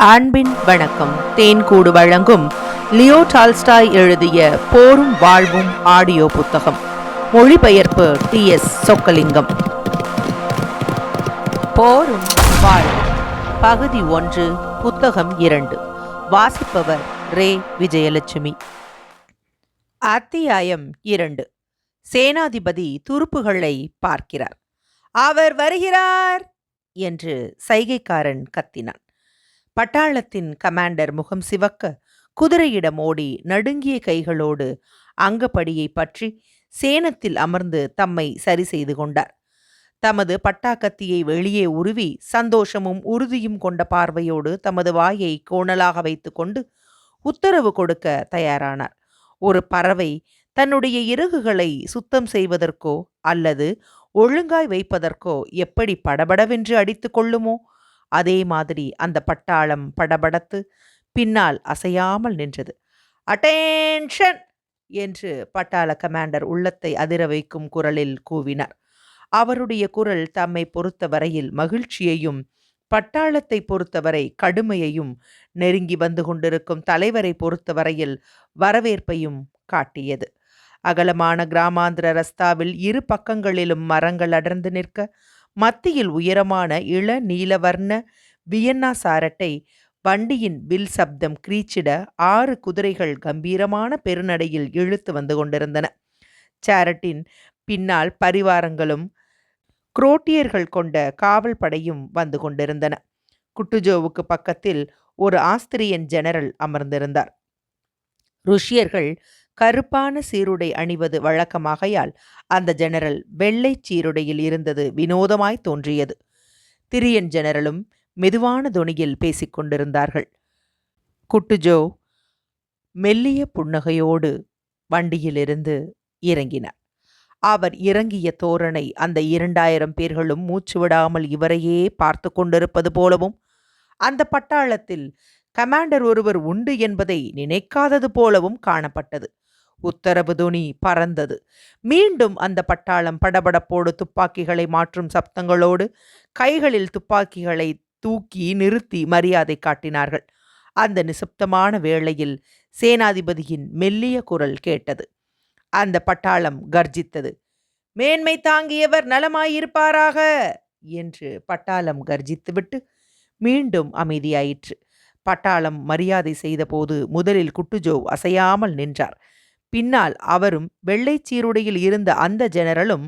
அன்பின் வணக்கம். தேன்கூடு வழங்கும் லியோ டால்ஸ்டாய் எழுதிய போரும் வாழ்வும் ஆடியோ புத்தகம். மொழிபெயர்ப்பு டி எஸ் சொக்கலிங்கம். போரும் வாழ்வும். பகுதி ஒன்று புத்தகம் இரண்டு. வாசிப்பவர் ரே. விஜயலட்சுமி. அத்தியாயம் இரண்டு. சேனாதிபதி துருப்புகளை பார்க்கிறார். அவர் வருகிறார்! என்று சைகைக்காரன் கத்தினான். பட்டாளத்தின் கமாண்டர் முகம் சிவக்க குதிரையிடம் ஓடி நடுங்கிய கைகளோடு அங்கப்படியை பற்றி சேனத்தில் அமர்ந்து தம்மை சரி செய்து கொண்டார். தமது பட்டாக்கத்தியை வெளியே உருவி சந்தோஷமும் உறுதியும் கொண்ட பார்வையோடு தமது வாயை கோணலாக வைத்துக்கொண்டு உத்தரவு கொடுக்க தயாரானார். ஒரு பறவை தன்னுடைய இறகுகளை சுத்தம் செய்வதற்கோ அல்லது ஒழுங்காய் வைப்பதற்கோ எப்படி படபடவென்று அடித்து கொள்ளுமோ அதே மாதிரி அந்த பட்டாளம் படபடத்து பின்னால் அசையாமல் நின்றது. அட்டேன்ஷன் என்று பட்டாள கமாண்டர் உள்ளத்தை அதிர வைக்கும் குரலில் கூவினார். அவருடைய குரல் தம்மை பொறுத்த வரையில் மகிழ்ச்சியையும் பட்டாளத்தை பொறுத்தவரை கடுமையையும் நெருங்கி வந்து கொண்டிருக்கும் தலைவரை பொறுத்தவரையில் வரவேற்பையும் காட்டியது. அகலமான கிராமாந்திர ரஸ்தாவில் இரு பக்கங்களிலும் மரங்கள் அடர்ந்து நிற்க மத்தியில் உயரமான இள நீலவர்ண வியன்னா சாரட்டை வண்டியின் வில் சப்தம் கிரீச்சிட ஆறு குதிரைகள் கம்பீரமான பெருநடையில் இழுத்து வந்து கொண்டிருந்தன. சாரட்டின் பின்னால் பரிவாரங்களும் குரோட்டியர்கள் கொண்ட காவல் படையும் வந்து கொண்டிருந்தன. குட்டுஜோவுக்கு பக்கத்தில் ஒரு ஆஸ்திரியன் ஜெனரல் அமர்ந்திருந்தார். ருஷியர்கள் கருப்பான சீருடை அணிவது வழக்கமாகையால் அந்த ஜெனரல் வெள்ளை சீருடையில் இருந்தது வினோதமாய் தோன்றியது. திரியன் ஜெனரலும் மெதுவான தொனியில் பேசிக்கொண்டிருந்தார்கள் குட்டுஜோ மெல்லிய புன்னகையோடு வண்டியிலிருந்து இறங்கினார். அவர் இறங்கிய தோரணை அந்த இரண்டாயிரம் பேர்களும் மூச்சு விடாமல் இவரையே பார்த்து கொண்டிருப்பது போலவும் அந்த பட்டாளத்தில் கமாண்டர் ஒருவர் உண்டு என்பதை நினைக்காதது போலவும் காணப்பட்டது. உத்தரவு துணி பறந்தது. மீண்டும் அந்த பட்டாளம் படபடப்போடு துப்பாக்கிகளை மாற்றும் சப்தங்களோடு கைகளில் துப்பாக்கிகளை தூக்கி நிறுத்தி மரியாதை காட்டினார்கள். அந்த நிசப்தமான வேளையில் சேனாதிபதியின் மெல்லிய குரல் கேட்டது. அந்த பட்டாளம் கர்ஜித்தது. மேன்மை தாங்கியவர் நலமாயிருப்பாராக? என்று பட்டாளம் கர்ஜித்துவிட்டு மீண்டும் அமைதியாயிற்று. பட்டாளம் மரியாதை செய்தபோது முதலில் குட்டுஜோ அசையாமல் நின்றார். பின்னால் அவரும் வெள்ளை சீருடையில் இருந்த அந்த ஜெனரலும்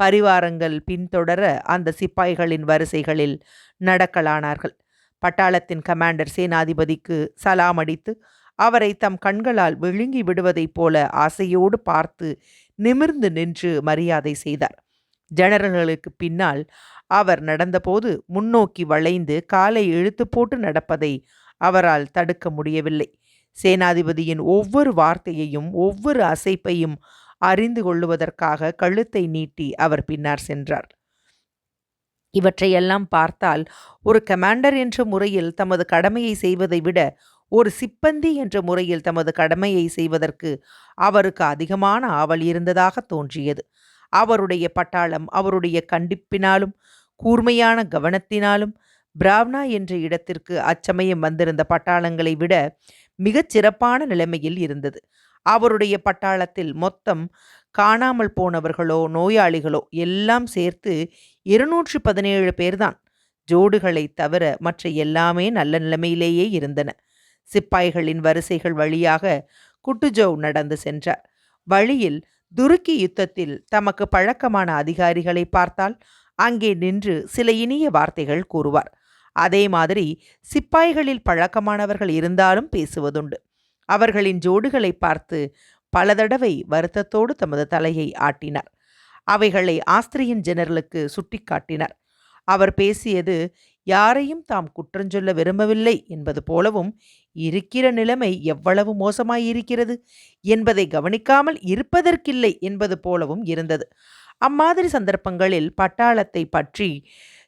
பரிவாரங்கள் பின்தொடர அந்த சிப்பாய்களின் வரிசைகளில் நடக்கலானார்கள். பட்டாளத்தின் கமாண்டர் சேனாதிபதிக்கு சலாம் அடித்து அவரை தம் கண்களால் விழுங்கி விடுவதைப் போல ஆசையோடு பார்த்து நிமிர்ந்து நின்று மரியாதை செய்தார். ஜெனரல்களுக்கு பின்னால் அவர் நடந்தபோது முன்னோக்கி வளைந்து காலை இழுத்து போட்டு நடப்பதை அவரால் தடுக்க முடியவில்லை. சேனாதிபதியின் ஒவ்வொரு வார்த்தையையும் ஒவ்வொரு அசைப்பையும் அறிந்து கொள்ளுவதற்காக கழுத்தை நீட்டி அவர் பின்னார் சென்றார். இவற்றையெல்லாம் பார்த்தால் ஒரு கமாண்டர் என்ற முறையில் தமது கடமையை செய்வதை விட ஒரு சிப்பந்தி என்ற முறையில் தமது கடமையை செய்வதற்கு அவருக்கு அதிகமான ஆவல் இருந்ததாக தோன்றியது. அவருடைய பட்டாளம் அவருடைய கண்டிப்பினாலும் கூர்மையான கவனத்தினாலும் பிராவ்னா என்ற இடத்திற்கு அச்சமயம் வந்திருந்த பட்டாளங்களை விட மிகச் சிறப்பான நிலைமையில் இருந்தது. அவருடைய பட்டாளத்தில் மொத்தம் காணாமல் போனவர்களோ நோயாளிகளோ எல்லாம் சேர்த்து இருநூற்று பதினேழு பேர்தான். ஜோடுகளை தவிர மற்ற எல்லாமே நல்ல நிலைமையிலேயே இருந்தன. சிப்பாய்களின் வரிசைகள் வழியாக குட்டுஜோவ் நடந்து சென்றார். வழியில் துருக்கி யுத்தத்தில் தமக்கு பழக்கமான அதிகாரிகளை பார்த்தால் அங்கே நின்று சில இனிய வார்த்தைகள் கூறுவார். அதே மாதிரி சிப்பாய்களில் பழக்கமானவர்கள் இருந்தாலும் பேசுவதுண்டு. அவர்களின் ஜோடுகளை பார்த்து பல தடவை வருத்தத்தோடு தமது தலையை ஆட்டினார். அவைகளை ஆஸ்திரியன் ஜெனரலுக்கு சுட்டிக்காட்டினார் அவர் பேசியது யாரையும் தாம் குற்றஞ்சொல்ல விரும்பவில்லை என்பது போலவும் இருக்கிற நிலைமை எவ்வளவு மோசமாயிருக்கிறது என்பதை கவனிக்காமல் இருப்பதற்கில்லை என்பது போலவும் இருந்தது. அம்மாதிரி சந்தர்ப்பங்களில் பட்டாளத்தை பற்றி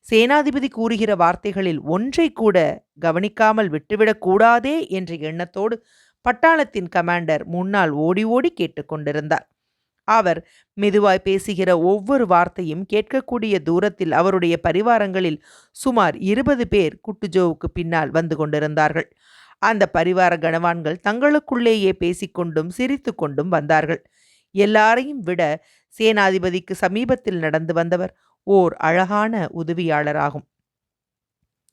சேனாதிபதி கூறுகிற வார்த்தைகளில் ஒன்றை கூட கவனிக்காமல் விட்டுவிடக்கூடாதே என்ற எண்ணத்தோடு பட்டாளத்தின் கமாண்டர் முன்னால் ஓடி ஓடி கேட்டுக்கொண்டிருந்தார் அவர் மெதுவாய் பேசுகிற ஒவ்வொரு வார்த்தையும் கேட்கக்கூடிய தூரத்தில் அவருடைய பரிவாரங்களில் சுமார் இருபது பேர் குட்டுஜோவுக்கு பின்னால் வந்து கொண்டிருந்தார்கள். அந்த பரிவார கணவான்கள் தங்களுக்குள்ளேயே பேசிக்கொண்டும் சிரித்து கொண்டும் வந்தார்கள். எல்லாரையும் விட சேனாதிபதிக்கு சமீபத்தில் நடந்து வந்தவர் ஓர் அழகான உதவியாளராகும்.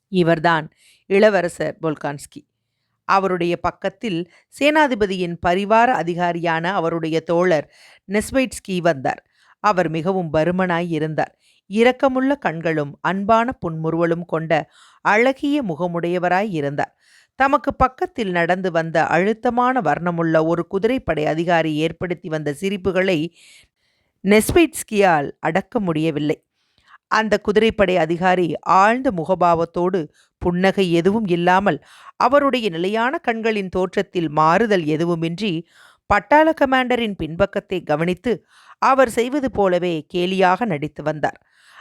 இவர்தான் இளவரசர் பொல்கான்ஸ்கி. அவருடைய பக்கத்தில் சேனாதிபதியின் பரிவார அதிகாரியான அவருடைய தோழர் நெஸ்வைட்ஸ்கி வந்தார். அவர் மிகவும் பருமனாய் இருந்தார். இரக்கமுள்ள கண்களும் அன்பான புன்முறுவலும் கொண்ட அழகிய முகமுடையவராய் இருந்தார். தமக்கு பக்கத்தில் நடந்து வந்த அழுத்தமான வர்ணமுள்ள ஒரு குதிரைப்படை அதிகாரி ஏற்படுத்தி வந்த சிரிப்புகளை நெஸ்வைட்ஸ்கியால் அடக்க முடியவில்லை. அந்த குதிரைப்படை அதிகாரி ஆழ்ந்த முகபாவத்தோடு புன்னகை எதுவும் இல்லாமல் அவருடைய நிலையான கண்களின் தோற்றத்தில் மாறுதல் எதுவுமின்றி பட்டாள கமாண்டரின் பின்பக்கத்தை கவனித்து அவர் செய்வது போலவே கேலியாக நடித்து வந்தார்.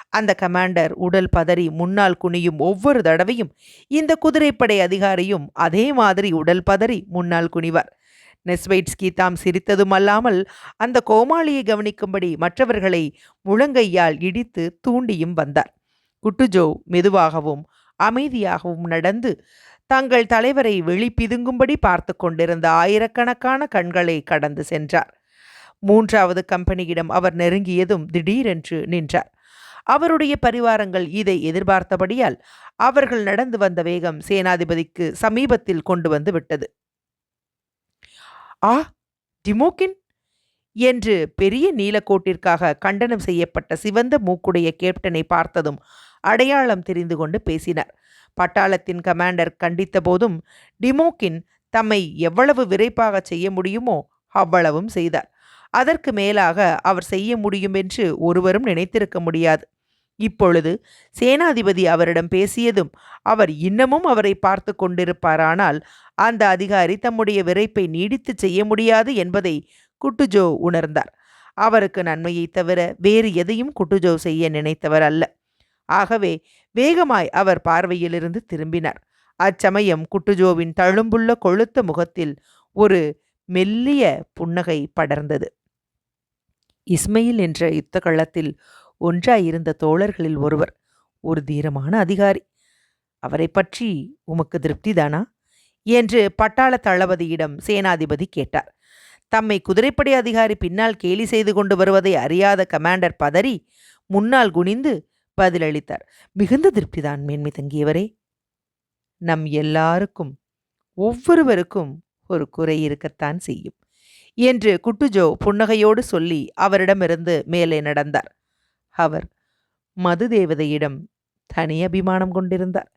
அந்த கமாண்டர் உடல் பதறி முன்னால் குனியும் ஒவ்வொரு தடவையும் இந்த குதிரைப்படை அதிகாரியும் அதே மாதிரி உடல் பதறி முன்னால் குனிவார். நெஸ்வைட்ஸ்கி தாம் சிரித்ததும் அல்லாமல் அந்த கோமாளியை கவனிக்கும்படி மற்றவர்களை முழங்கையால் இடித்து தூண்டியும் வந்தார். குட்டுஜோ மெதுவாகவும் அமைதியாகவும் நடந்து தங்கள் தலைவரை வெளிப்பிதுங்கும்படி பார்த்து கொண்டிருந்த ஆயிரக்கணக்கான கண்களை கடந்து சென்றார். மூன்றாவது கம்பெனியிடம் அவர் நெருங்கியதும் திடீரென்று நின்றார். அவருடைய பரிவாரங்கள் இதை எதிர்பார்த்தபடியால் அவர்கள் நடந்து வந்த வேகம் சேனாதிபதிக்கு சமீபத்தில் கொண்டு வந்து விட்டது. ஆ டிமோக்கின் என்று பெரிய நீலக்கோட்டிற்காக கண்டனம் செய்யப்பட்ட சிவந்த மூக்குடைய கேப்டனை பார்த்ததும் அடையாளம் தெரிந்து கொண்டு பேசினார். பட்டாளத்தின் கமாண்டர் கண்டித்த போதும் டிமோக்கின் தம்மை எவ்வளவு விரைப்பாக செய்ய முடியுமோ அவ்வளவும் செய்தார். அதற்கு மேலாக அவர் செய்ய முடியும் என்று ஒருவரும் நினைத்திருக்க முடியாது. இப்பொழுது சேனாதிபதி அவரிடம் பேசியதும் அவர் இன்னமும் அவரை பார்த்து கொண்டிருப்பாரானால் அந்த அதிகாரி தம்முடைய விரைப்பை நீடித்து செய்ய முடியாது என்பதை குட்டுஜோ உணர்ந்தார். அவருக்கு நன்மையை தவிர வேறு எதையும் குட்டுஜோ செய்ய நினைத்தவர் அல்ல. ஆகவே வேகமாய் அவர் பார்வையிலிருந்து திரும்பினார். அச்சமயம் குட்டுஜோவின் தழும்புள்ள கொழுத்த முகத்தில் ஒரு மெல்லிய புன்னகை படர்ந்தது. இஸ்மையில் என்ற யுத்த களத்தில் ஒன்றாயிருந்த தோழர்களில் ஒருவர் ஒரு தீரமான அதிகாரி. அவரை பற்றி உமக்கு திருப்திதானா? என்று பட்டாள தளபதியிடம் சேனாதிபதி கேட்டார். தம்மை குதிரைப்படை அதிகாரி பின்னால் கேலி செய்து கொண்டு வருவதை அறியாத கமாண்டர் பதறி முன்னால் குனிந்து பதிலளித்தார். மிகுந்த திருப்திதான் மேன்மை தங்கியவரே. நம் எல்லாருக்கும் ஒவ்வொருவருக்கும் ஒரு குறை இருக்கத்தான் செய்யும் என்று குட்டுஜோ புன்னகையோடு சொல்லி அவரிடமிருந்து மேலே நடந்தார். அவர் மது தேவதையிடம் தனி அபிமானம் கொண்டிருந்தார்.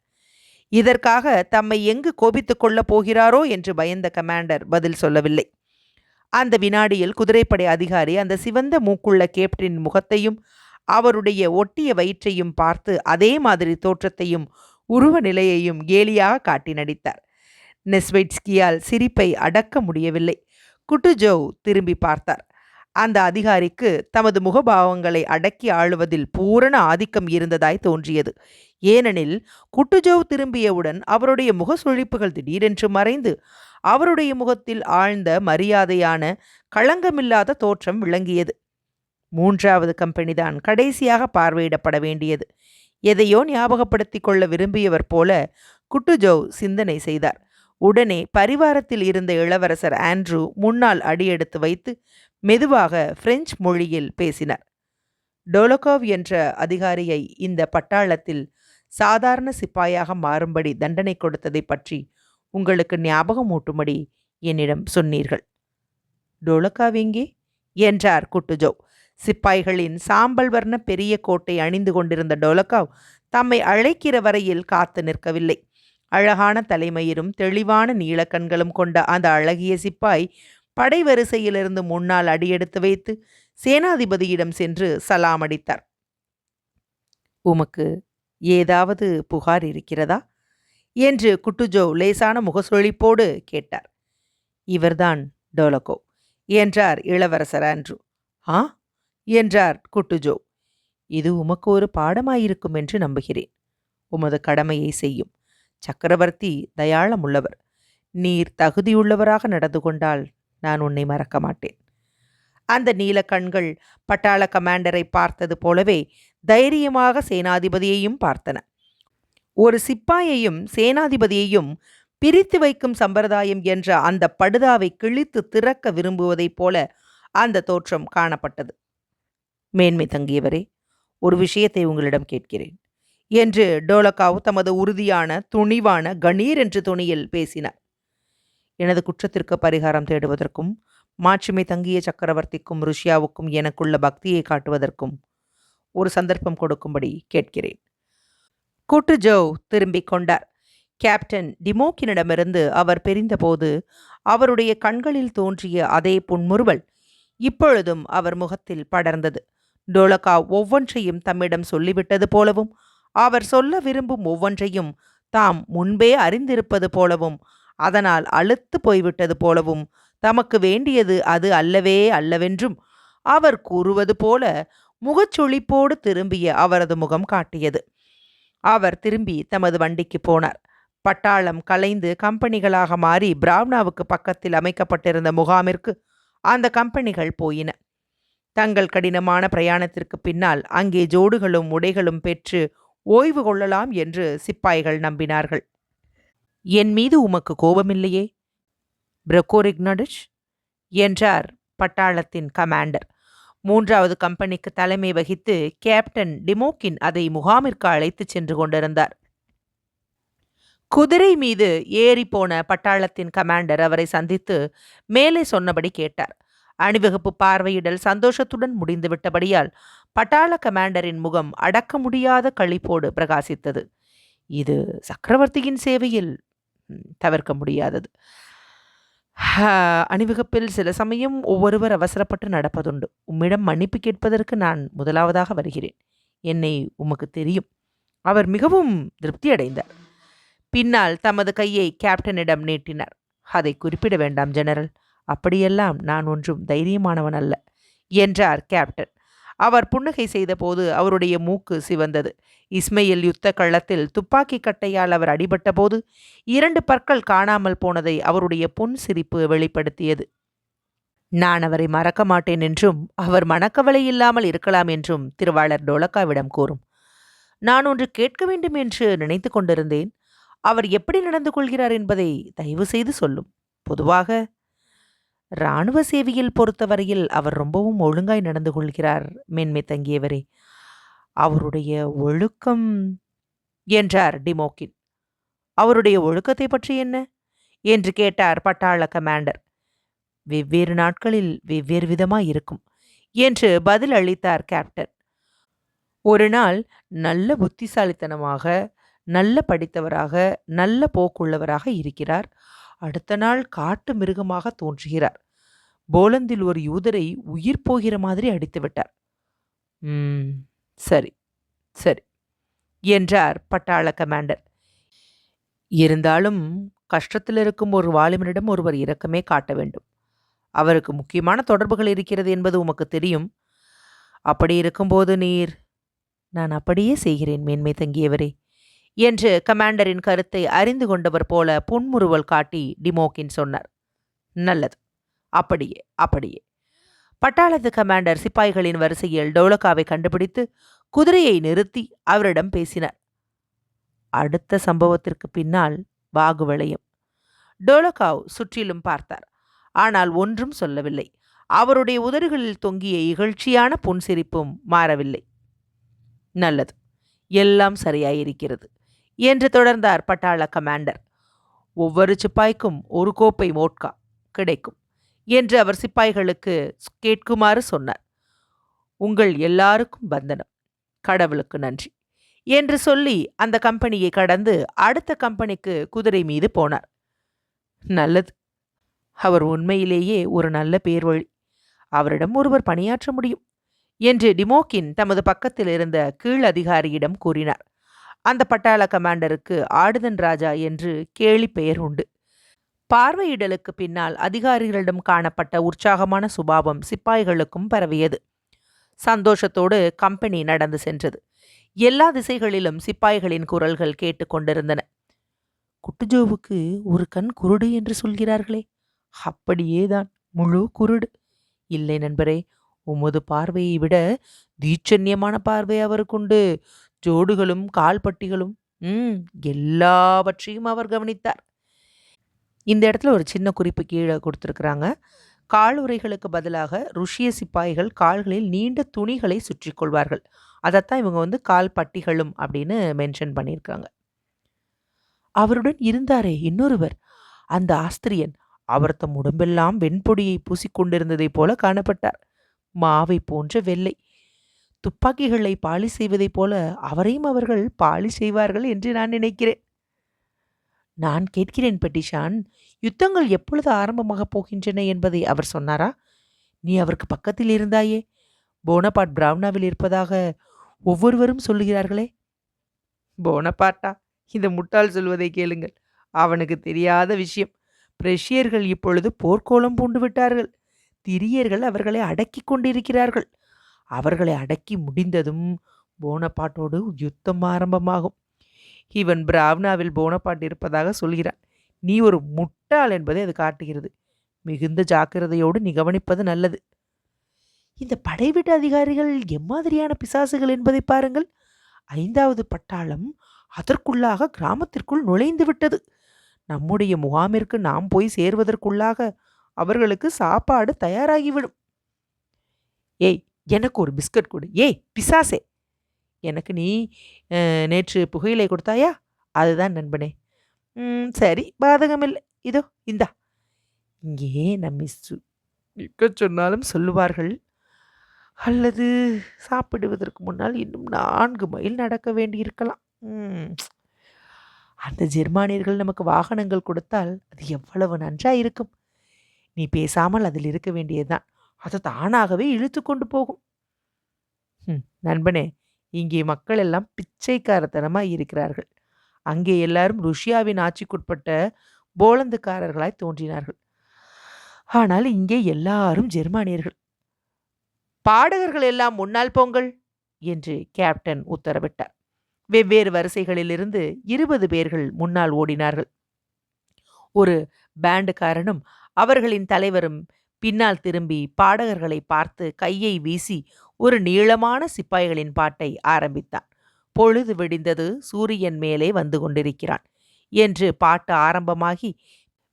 இதற்காக தம்மை எங்கு கோபித்துக் கொள்ளப் போகிறாரோ என்று பயந்த கமாண்டர் பதில் சொல்லவில்லை. அந்த வினாடியில் குதிரைப்படை அதிகாரி அந்த சிவந்த மூக்குள்ள கேப்டனின் முகத்தையும் அவருடைய ஒட்டிய வயிற்றையும் பார்த்து அதே மாதிரி தோற்றத்தையும் உருவ நிலையையும் கேலியாக காட்டி நடித்தார். நெஸ்வெட்ஸ்கியால் சிரிப்பை அடக்க முடியவில்லை. குட்டுஜோவ் திரும்பி பார்த்தார். அந்த அதிகாரிக்கு தமது முகபாவங்களை அடக்கி ஆளுவதில் பூரண ஆதிக்கம் இருந்ததாய் தோன்றியது. ஏனெனில் குட்டுஜோவ் திரும்பியவுடன் அவருடைய முக சுழிப்புகள் திடீரென்று மறைந்து அவருடைய முகத்தில் ஆழ்ந்த மரியாதையான களங்கமில்லாத தோற்றம் விளங்கியது. மூன்றாவது கம்பெனிதான் கடைசியாக பார்வையிடப்பட வேண்டியது. எதையோ ஞாபகப்படுத்திக் கொள்ள விரும்பியவர் போல குட்டுஜோவ் சிந்தனை செய்தார். உடனே பரிவாரத்தில் இருந்த இளவரசர் ஆண்ட்ரூ முன்னால் அடியெடுத்து வைத்து மெதுவாக பிரெஞ்சு மொழியில் பேசினார். டோலோகோவ் என்ற அதிகாரியை இந்த பட்டாளத்தில் சாதாரண சிப்பாயாக மாறும்படி தண்டனை கொடுத்ததை பற்றி உங்களுக்கு ஞாபகம் ஊட்டும்படி என்னிடம் சொன்னீர்கள். டோலோகாவ் எங்கே? என்றார் குட்டுஜோ. சிப்பாய்களின் சாம்பல் வர்ண பெரிய கோட்டை அணிந்து கொண்டிருந்த டோலக்காவ் தம்மை அழைக்கிற வரையில் காத்து நிற்கவில்லை. அழகான தலைமயிரும் தெளிவான நீலக்கண்களும் கொண்ட அந்த அழகிய சிப்பாய் படை வரிசையிலிருந்து முன்னால் அடியெடுத்து வைத்து சேனாதிபதியிடம் சென்று சலாம் அடித்தார். உமக்கு ஏதாவது புகார் இருக்கிறதா? என்று குட்டுஜோ லேசான முகசொழிப்போடு கேட்டார். இவர்தான் டோலகோ என்றார் இளவரசர் ஆண்ட்ரூ ஆ? என்றார் குட்டுஜோ. இது உமக்கு ஒரு பாடமாயிருக்கும் என்று நம்புகிறேன். உமது கடமையை செய்யும். சக்கரவர்த்தி தயாளமுள்ளவர். நீர் தகுதியுள்ளவராக நடந்து கொண்டால் நான் உன்னை மறக்க மாட்டேன். அந்த நீல கண்கள் பட்டாள கமாண்டரை பார்த்தது போலவே தைரியமாக சேனாதிபதியையும் பார்த்தன. ஒரு சிப்பாயையும் சேனாதிபதியையும் பிரித்து வைக்கும் சம்பிரதாயம் என்ற அந்த படுதாவை கிழித்து திறக்க விரும்புவதைப் போல அந்த தோற்றம் காணப்பட்டது. மேன்மை தங்கியவரே ஒரு விஷயத்தை உங்களிடம் கேட்கிறேன். என்று டோலகாவ் தமது உறுதியான துணிவான கணீர் என்று துணியில் பேசினார். எனது குற்றத்திற்கு பரிகாரம் தேடுவதற்கும் மாட்சிமை தங்கிய சக்கரவர்த்திக்கும் ருஷ்யாவுக்கும் எனக்குள்ள பக்தியை காட்டுவதற்கும் ஒரு சந்தர்ப்பம் கொடுக்கும்படி கேட்கிறேன். கூட்டு ஜோ திரும்பிக் கொண்டார். கேப்டன் டிமோக்கினிடமிருந்து அவர் பிரிந்தபோது அவருடைய கண்களில் தோன்றிய அதே புன்முறுவல் இப்பொழுதும் அவர் முகத்தில் படர்ந்தது. டோலகா ஒவ்வொன்றையும் தம்மிடம் சொல்லிவிட்டது போலவும் அவர் சொல்ல விரும்பும் ஒவ்வொன்றையும் தாம் முன்பே அறிந்திருப்பது போலவும் அதனால் அழுத்து போய்விட்டது போலவும் தமக்கு வேண்டியது அது அல்லவே அல்லவென்றும் அவர் கூறுவது போல முகச்சுளிப்போடு திரும்பிய அவரது முகம் காட்டியது. அவர் திரும்பி தமது வண்டிக்கு போனார். பட்டாளம் கலைந்து கம்பெனிகளாக மாறி பிராவ்னாவுக்கு பக்கத்தில் அமைக்கப்பட்டிருந்த முகாமிற்கு அந்த கம்பெனிகள் போயின. தங்கள் கடினமான பிரயாணத்திற்கு பின்னால் அங்கே ஜோடுகளும் உடைகளும் பெற்று ஓய்வு கொள்ளலாம் என்று சிப்பாய்கள் நம்பினார்கள். என் மீது உமக்கு கோபமில்லையே? பிரகோரிக்னடிஷ் என்றார் பட்டாளத்தின் கமாண்டர். மூன்றாவது கம்பெனிக்கு தலைமை வகித்து கேப்டன் டிமோக்கின் அதை முகாமிற்கு அழைத்துச் சென்று கொண்டிருந்தார். குதிரை மீது ஏறி போன பட்டாளத்தின் கமாண்டர் அவரை சந்தித்து மேலே சொன்னபடி கேட்டார். அணிவகுப்பு பார்வையிடல் சந்தோஷத்துடன் முடிந்துவிட்டபடியால் பட்டாள கமாண்டரின் முகம் அடக்க முடியாத களிப்போடு பிரகாசித்தது. இது சக்கரவர்த்தியின் சேவையில் தவிர்க்க முடியாதது. அணிவகுப்பில் சில சமயம் ஒவ்வொருவர் அவசரப்பட்டு நடப்பதுண்டு. உம்மிடம் மன்னிப்பு கேட்பதற்கு நான் முதலாவதாக வருகிறேன். என்னை உமக்கு தெரியும். அவர் மிகவும் திருப்தி அடைந்தார் பின்னால் தமது கையை கேப்டனிடம் நீட்டினார். அதை குறிப்பிட வேண்டாம் ஜெனரல். அப்படியெல்லாம் நான் ஒன்றும் தைரியமானவன் அல்ல என்றார் கேப்டன். அவர் புன்னகை செய்தபோது அவருடைய மூக்கு சிவந்தது. இஸ்மையில் யுத்த களத்தில் துப்பாக்கி கட்டையால் அவர் அடிபட்டபோது இரண்டு பற்கள் காணாமல் போனதை அவருடைய புன் சிரிப்பு வெளிப்படுத்தியது. நான் அவரை மறக்க மாட்டேன் என்றும் அவர் மனக்கவலை இல்லாமல் இருக்கலாம் என்றும் திருவாளர் டோலக்காவிடம் கூறும். நான் ஒன்று கேட்க வேண்டும் என்று நினைத்து கொண்டிருந்தேன். அவர் எப்படி நடந்து கொள்கிறார் என்பதை தயவு செய்து சொல்லும். பொதுவாக இராணுவ சேவையில் பொறுத்தவரையில் அவர் ரொம்பவும் ஒழுங்காய் நடந்து கொள்கிறார் மென்மை தங்கியவரே. அவருடைய ஒழுக்கம் என்றார் டிமோக்கின் அவருடைய ஒழுக்கத்தை பற்றி என்ன? என்று கேட்டார் பட்டாள கமாண்டர். வெவ்வேறு நாட்களில் வெவ்வேறு விதமாய் இருக்கும் என்று பதில் அளித்தார் கேப்டன். ஒரு நாள் நல்ல புத்திசாலித்தனமாக நல்ல படித்தவராக நல்ல போக்குள்ளவராக இருக்கிறார் அடுத்த நாள் காட்டு மிருகமாக தோன்றுகிறார். போலந்தில் ஒரு யூதரை உயிர் போகிற மாதிரி அடித்து விட்டார். ம். சரி சரி என்றார் பட்டாள கமாண்டர். இருந்தாலும் கஷ்டத்தில் இருக்கும் ஒரு வாலிபனிடம் ஒருவர் இரக்கமே காட்ட வேண்டும். அவருக்கு முக்கியமான தொடர்புகள் இருக்கிறது என்பது உமக்கு தெரியும். அப்படி இருக்கும்போது நீர் நான் அப்படியே செய்கிறேன் மேன்மை தங்கியவரே. என்று கமாண்டரின் கருத்தை அறிந்து கொண்டவர் போல புன்முறுவல் காட்டி டிமோக்கின் சொன்னார். நல்லது. அப்படியே அப்படியே. பட்டாளத்து கமாண்டர் சிப்பாய்களின் வரிசையில் டோலக்காவை கண்டுபிடித்து குதிரையை நிறுத்தி அவரிடம் பேசினார். அடுத்த சம்பவத்திற்கு பின்னால் வாகுவளையும் டோலகாவ் சுற்றிலும் பார்த்தார். ஆனால் ஒன்றும் சொல்லவில்லை. அவருடைய உதடுகளில் தொங்கிய இகழ்ச்சியான புன்சிரிப்பும் மாறவில்லை. நல்லது. எல்லாம் சரியாயிருக்கிறது. என்று தொடர்ந்தார் பட்டாள கமாண்டர். ஒவ்வொரு சிப்பாய்க்கும் ஒரு கோப்பை மோட்கா கிடைக்கும் என்று அவர் சிப்பாய்களுக்கு கேட்குமாறு சொன்னார். உங்கள் எல்லாருக்கும் பந்தனம் கடவுளுக்கு நன்றி என்று சொல்லி அந்த கம்பெனியை கடந்து அடுத்த கம்பெனிக்கு குதிரை மீது போனார். நல்லது. அவர் உண்மையிலேயே ஒரு நல்ல பேர்வழி. அவரிடம் ஒருவர் பணியாற்ற முடியும் என்று டிமோக்கின் தமது பக்கத்தில் இருந்த கீழ் அதிகாரியிடம் கூறினார். அந்த பட்டாள கமாண்டருக்கு ஆடுதன் ராஜா என்று கேலி பெயர் உண்டு. பார்வையிடலுக்கு பின்னால் அதிகாரிகளிடம் காணப்பட்ட உற்சாகமான சுபாவம் சிப்பாய்களுக்கும் பரவியது. சந்தோஷத்தோடு கம்பெனி நடந்து சென்றது. எல்லா திசைகளிலும் சிப்பாய்களின் குரல்கள் கேட்டுக்கொண்டிருந்தன குட்டுஜோவுக்கு ஒரு கண் குருடு என்று சொல்கிறார்களே அப்படியேதான் முழு குருடு. இல்லை நண்பரே உமது பார்வையை விட தீச்சன்யமான பார்வை அவருக்குண்டு ஜோடுகளும் கால்பட்டிகளும் ம் எல்லாவற்றையும் அவர் கவனித்தார். இந்த இடத்துல ஒரு சின்ன குறிப்பு கீழே கொடுத்துருக்குறாங்க. காலுறைகளுக்கு பதிலாக ருஷிய சிப்பாய்கள் கால்களில் நீண்ட துணிகளை சுற்றி கொள்வார்கள் அதைத்தான் இவங்க வந்து கால் பட்டிகளும் அப்படின்னு மென்ஷன் பண்ணியிருக்காங்க. அவருடன் இருந்தாரே இன்னொருவர். அந்த ஆஸ்திரியன் அவர் தம் உடம்பெல்லாம் வெண்பொடியை பூசிக்கொண்டிருந்ததைப் போல காணப்பட்டார். மாவை போன்ற வெள்ளை. துப்பாக்கிகளை பாலி செய்வதைப் போல அவரையும் அவர்கள் பாலி செய்வார்கள் என்று நான் நினைக்கிறேன். நான் கேட்கிறேன் பெட்டிஷான் யுத்தங்கள் எப்பொழுது ஆரம்பமாகப் போகின்றன என்பதை அவர் சொன்னாரா? நீ அவருக்கு பக்கத்தில் இருந்தாயே. போனபாட் பிராவ்னாவில் இருப்பதாக ஒவ்வொருவரும் சொல்லுகிறார்களே. போனபாட்டா இந்த முட்டாள் சொல்வதை கேளுங்கள். அவனுக்கு தெரியாத விஷயம். பிரஷியர்கள் இப்பொழுது போர்க்கோலம் பூண்டு விட்டார்கள். திரியர்கள் அவர்களை அடக்கி கொண்டிருக்கிறார்கள். அவர்களை அடக்கி முடிந்ததும் போனபாட்டோடு யுத்தம் ஆரம்பமாகும். இவன் பிராவ்னாவில் போனபாட் இருப்பதாக சொல்கிறான். நீ ஒரு முட்டாள் என்பதை அது காட்டுகிறது. மிகுந்த ஜாக்கிரதையோடு நீ கவனிப்பது நல்லது. இந்த படைவீட்டு அதிகாரிகள் எம்மாதிரியான பிசாசுகள் என்பதை பாருங்கள். ஐந்தாவது பட்டாளம் அதற்குள்ளாக கிராமத்திற்குள் நுழைந்து விட்டது. நம்முடைய முகாமிற்கு நாம் போய் சேர்வதற்குள்ளாக அவர்களுக்கு சாப்பாடு தயாராகிவிடும். ஏய் எனக்கு ஒரு பிஸ்கட் கொடு. ஏய் பிசாசே. எனக்கு நீ நேற்று புகையிலை கொடுத்தாயா? அதுதான் நண்பனே. ம் சரி பாதகமில்லை. இதோ இந்தா. இங்கே நம்மை சு நிற்க சொன்னாலும் சொல்லுவார்கள். அல்லது சாப்பிடுவதற்கு முன்னால் இன்னும் நான்கு மைல் நடக்க வேண்டியிருக்கலாம். அந்த ஜெர்மானியர்கள் நமக்கு வாகனங்கள் கொடுத்தால் அது எவ்வளவு நன்றாக இருக்கும் நீ பேசாமல் அதில் இருக்க வேண்டியதுதான். அது தானாகவே இழுத்து கொண்டு போகும். நண்பனே இங்கே மக்கள் எல்லாம் பிச்சைக்காரத்தனமாக இருக்கிறார்கள். அங்கே எல்லாரும் ருஷ்யாவின் ஆட்சிக்குட்பட்ட போலந்துக்காரர்களாய் தோன்றினார்கள். ஆனால் இங்கே எல்லாரும் ஜெர்மானியர்கள். பாடகர்கள் எல்லாம் முன்னால் போங்கள் என்று கேப்டன் உத்தரவிட்டார். வெவ்வேறு வரிசைகளிலிருந்து இருபது பேர்கள் முன்னால் ஓடினார்கள். ஒரு பேண்டுக்காரனும் அவர்களின் தலைவரும் பின்னால் திரும்பி பாடகர்களை பார்த்து கையை வீசி ஒரு நீளமான சிப்பாய்களின் பாட்டை ஆரம்பித்தான். பொழுது விடிந்தது சூரியன் மேலே வந்து கொண்டிருக்கிறான் என்று பாட்டு ஆரம்பமாகி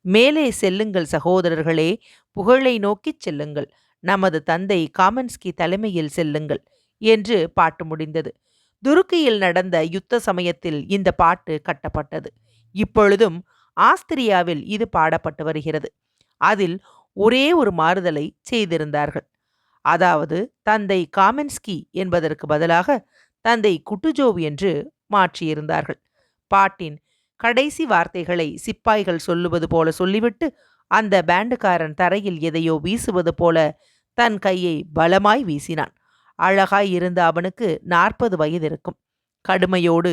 மேலே செல்லுங்கள் சகோதரர்களே புகழை நோக்கிச் செல்லுங்கள் நமது தந்தை காமன்ஸ்கி தலைமையில் செல்லுங்கள் என்று பாட்டு முடிந்தது. துருக்கியில் நடந்த யுத்த சமயத்தில் இந்த பாட்டு கட்டப்பட்டது. இப்பொழுதும் ஆஸ்திரியாவில் இது பாடப்பட்டு வருகிறது. அதில் ஒரே ஒரு மாறுதலை செய்திருந்தார்கள். அதாவது தந்தை காமென்ஸ்கி என்பதற்கு பதிலாக தந்தை குட்டுஜோவ் என்று மாற்றியிருந்தார்கள். பாட்டின் கடைசி வார்த்தைகளை சிப்பாய்கள் சொல்லுவது போல சொல்லிவிட்டு அந்த பேண்டுக்காரன் தரையில் எதையோ வீசுவது போல தன் கையை பலமாய் வீசினான். அழகாய் இருந்த அவனுக்கு நாற்பது வயது இருக்கும். கடுமையோடு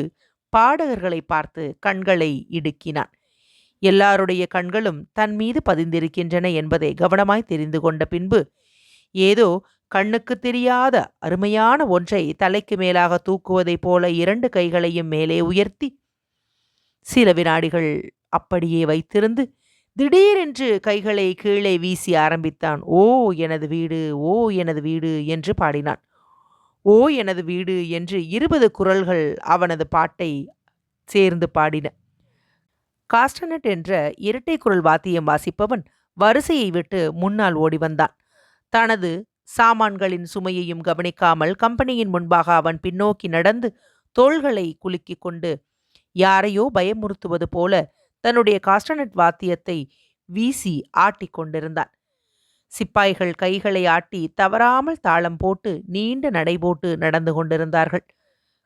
பாடகர்களை பார்த்து கண்களை இடுக்கினான். எல்லாருடைய கண்களும் தன் மீது பதிந்திருக்கின்றன என்பதை கவனமாய் தெரிந்து கொண்ட பின்பு ஏதோ கண்ணுக்கு தெரியாத அருமையான ஒன்றை தலைக்கு மேலாக தூக்குவதைப் போல இரண்டு கைகளையும் மேலே உயர்த்தி சில வினாடிகள் அப்படியே வைத்திருந்து திடீரென்று கைகளை கீழே வீசி ஆரம்பித்தான். ஓ எனது வீடு ஓ எனது வீடு என்று பாடினான். ஓ எனது வீடு என்று இருபது குரல்கள் அவனது பாட்டை சேர்ந்து பாடின. காஸ்டனட் என்ற இரட்டை குரல் வாத்தியம் வாசிப்பவன் வரிசையை விட்டு முன்னால் ஓடி வந்தான். தனது சாமான்களின் சுமையையும் கவனிக்காமல் கம்பெனியின் முன்பாக அவன் பின்னோக்கி நடந்து தோள்களை குலுக்கிக் கொண்டு யாரையோ பயமுறுத்துவது போல தன்னுடைய காஸ்டனட் வாத்தியத்தை வீசி ஆட்டிக் கொண்டிருந்தான். சிப்பாய்கள் கைகளை ஆட்டி தவறாமல் தாளம் போட்டு நீண்ட நடை போட்டு நடந்து கொண்டிருந்தார்கள்.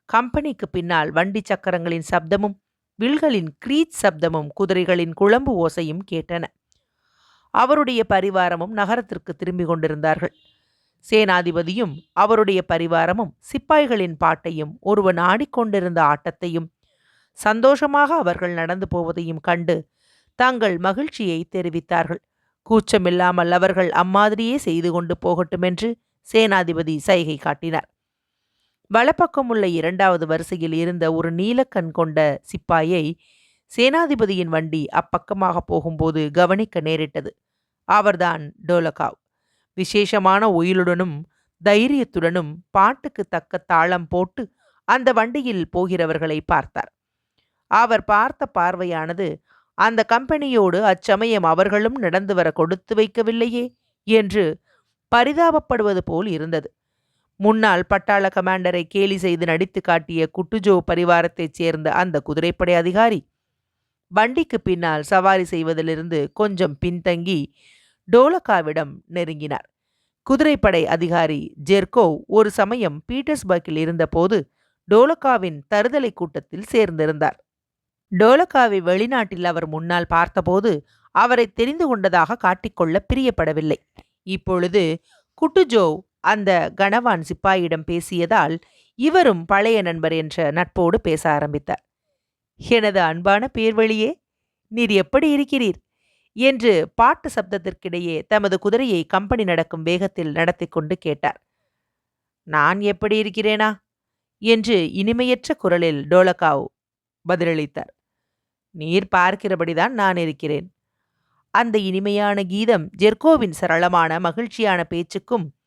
கம்பெனிக்கு பின்னால் வண்டி சக்கரங்களின் சப்தமும் வில்களின் கிரீச் சப்தமும் குதிரைகளின் குழம்பு ஓசையும் கேட்டன. அவருடைய பரிவாரமும் நகரத்திற்கு திரும்பிக் கொண்டிருந்தார்கள். சேனாதிபதியும் அவருடைய பரிவாரமும் சிப்பாய்களின் பாட்டையும் ஒருவன் ஆடிக்கொண்டிருந்த ஆட்டத்தையும் சந்தோஷமாக அவர்கள் நடந்து போவதையும் கண்டு தங்கள் மகிழ்ச்சியை தெரிவித்தார்கள். கூச்சமில்லாமல் அவர்கள் அம்மாதிரியே செய்து கொண்டு போகட்டும் என்று சேனாதிபதி சைகை காட்டினார். வலப்பக்கம் உள்ள இரண்டாவது வரிசையில் இருந்த ஒரு நீலக்கண் கொண்ட சிப்பாயை சேனாதிபதியின் வண்டி அப்பக்கமாக போகும்போது கவனிக்க நேரிட்டது. அவர்தான் டோலகாவ். விசேஷமான ஒயிலுடனும் தைரியத்துடனும் பாட்டுக்கு தக்க தாளம் போட்டு அந்த வண்டியில் போகிறவர்களை பார்த்தார். அவர் பார்த்த பார்வையானது அந்த கம்பெனியோடு அச்சமயம் அவர்களும் நடந்து வர கொடுத்து வைக்கவில்லையே என்று பரிதாபப்படுவது போல் இருந்தது. முன்னாள் பட்டாள கமாண்டரை கேலி செய்து நடித்து காட்டிய குட்டுஜோ பரிவாரத்தைச் சேர்ந்த அந்த குதிரைப்படை அதிகாரி. வண்டிக்கு பின்னால் சவாரி செய்வதிலிருந்து கொஞ்சம் பின்தங்கி டோலக்காவிடம் நெருங்கினார். குதிரைப்படை அதிகாரி ஜெர்கோவ் ஒரு சமயம் பீட்டர்ஸ்பர்க்கில் இருந்தபோது டோலக்காவின் தருதலை கூட்டத்தில் சேர்ந்திருந்தார். டோலக்காவை வெளிநாட்டில் அவர் முன்னால் பார்த்தபோது அவரை தெரிந்து கொண்டதாக காட்டிக்கொள்ள பிரியப்படவில்லை. இப்பொழுது குட்டுஜோவ் அந்த கனவான் சிப்பாயிடம் பேசியதால் இவரும் பழைய நண்பர் என்ற நட்போடு பேச ஆரம்பித்தார். எனது அன்பான பேர்வழியே நீர் எப்படி இருக்கிறீர்? என்று பாட்டு சப்தத்திற்கிடையே தமது குதிரையை கம்பெனி நடக்கும் வேகத்தில் நடத்தி கொண்டு கேட்டார். நான் எப்படி இருக்கிறேனா? என்று இனிமையற்ற குரலில் டோலகாவ் பதிலளித்தார். நீர் பார்க்கிறபடிதான் நான் இருக்கிறேன். அந்த இனிமையான கீதம் ஜெர்கோவின் சரளமான மகிழ்ச்சியான பேச்சுக்கும்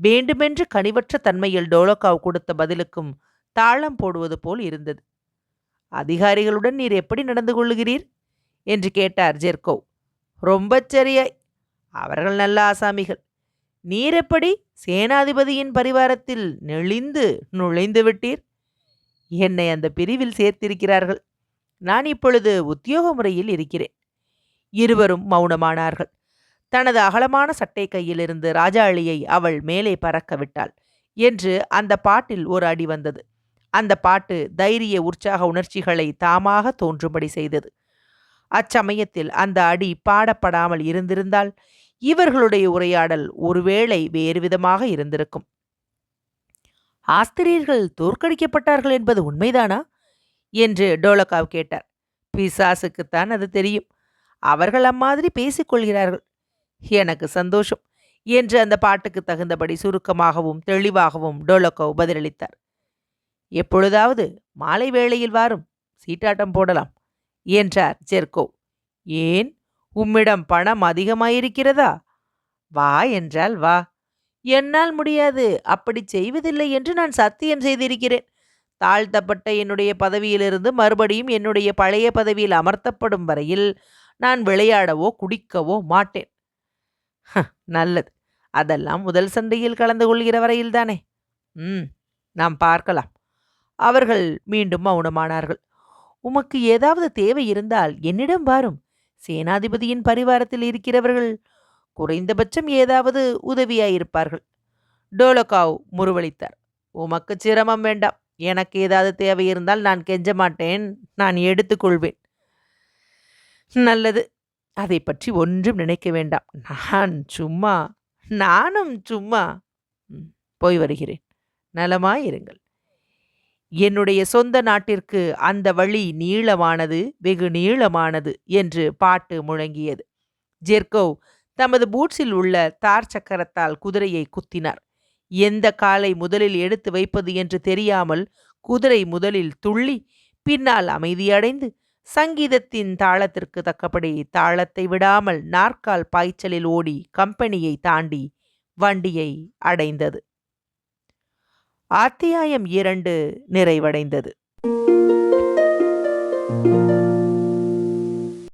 வேண்டுமென்று கனிவற்ற தன்மையில் டோலோகாவ் கொடுத்த பதிலுக்கும் தாளம் போடுவது போல் இருந்தது. அதிகாரிகளுடன் நீர் எப்படி நடந்து கொள்ளுகிறீர்? என்று கேட்டார் ஜெர்கோவ் ரொம்ப சரியாய் அவர்கள் நல்ல ஆசாமிகள். நீர் எப்படி சேனாதிபதியின் பரிவாரத்தில் நெளிந்து நுழைந்து விட்டீர்? என்னை அந்த பிரிவில் சேர்த்திருக்கிறார்கள். நான் இப்பொழுது உத்தியோக முறையில் இருக்கிறேன். இருவரும் மௌனமானார்கள். தனது அகலமான சட்டை கையிலிருந்து ராஜாளியை அவள் மேலே பறக்க விட்டாள் என்று அந்த பாட்டில் ஒரு அடி வந்தது. அந்த பாட்டு தைரிய உற்சாக உணர்ச்சிகளை தாமாக தோன்றும்படி செய்தது. அச்சமயத்தில் அந்த அடி பாடப்படாமல் இருந்திருந்தால் இவர்களுடைய உரையாடல் ஒருவேளை வேறு விதமாக இருந்திருக்கும். ஆஸ்திரியர்கள் தோற்கடிக்கப்பட்டார்கள் என்பது உண்மைதானா? என்று டோலகாவ் கேட்டார். பிசாசுக்குத்தான் அது தெரியும். அவர்கள் அம்மாதிரி பேசிக்கொள்கிறார்கள் எனக்கு சந்தோஷம் என்று அந்த பாட்டுக்கு தகுந்தபடி சுருக்கமாகவும் தெளிவாகவும் டோலக்கோ பதிலளித்தார். எப்பொழுதாவது மாலை வேளையில் வாரும் சீட்டாட்டம் போடலாம் என்றார் ஜெர்கோ. ஏன்? உம்மிடம் பணம் அதிகமாயிருக்கிறதா? வா என்றால் வா. என்னால் முடியாது அப்படி செய்வதில்லை என்று நான் சத்தியம் செய்திருக்கிறேன். தாழ்த்தப்பட்ட என்னுடைய பதவியிலிருந்து மறுபடியும் என்னுடைய பழைய பதவியில் அமர்த்தப்படும் வரையில் நான் விளையாடவோ குடிக்கவோ மாட்டேன். நல்லது. அதெல்லாம் முதல் சந்தையில் கலந்து கொள்கிற வரையில்தானே ம் நாம் பார்க்கலாம். அவர்கள் மீண்டும் மௌனமானார்கள். உமக்கு ஏதாவது தேவை இருந்தால் என்னிடம் வாரும். சேனாதிபதியின் பரிவாரத்தில் இருக்கிறவர்கள் குறைந்தபட்சம் ஏதாவது உதவியாயிருப்பார்கள். டோலோகாவ் முருவளித்தார் உமக்கு சிரமம் வேண்டாம். எனக்கு ஏதாவது தேவை இருந்தால் நான் கெஞ்ச மாட்டேன் நான் எடுத்துக்கொள்வேன். நல்லது. அதை பற்றி ஒன்றும் நினைக்க வேண்டாம். நான் சும்மா நானும் சும்மா. போய் வருகிறேன். நலமாயிருங்கள் என்னுடைய சொந்த நாட்டிற்கு அந்த வழி நீளமானது வெகு நீளமானது என்று பாட்டு முழங்கியது. ஜெர்கோவ் தமது பூட்ஸில் உள்ள தார் சக்கரத்தால் குதிரையை குத்தினார். எந்த காலை முதலில் எடுத்து வைப்பது என்று தெரியாமல் குதிரை முதலில் துள்ளி பின்னால் அமைதியடைந்து சங்கீதத்தின் தாளத்திற்கு தக்கபடி தாளத்தை விடாமல் நாற்கால் பாய்ச்சலில் ஓடி கம்பெனியை தாண்டி வண்டியை அடைந்தது. அத்தியாயம் இரண்டு நிறைவடைந்தது.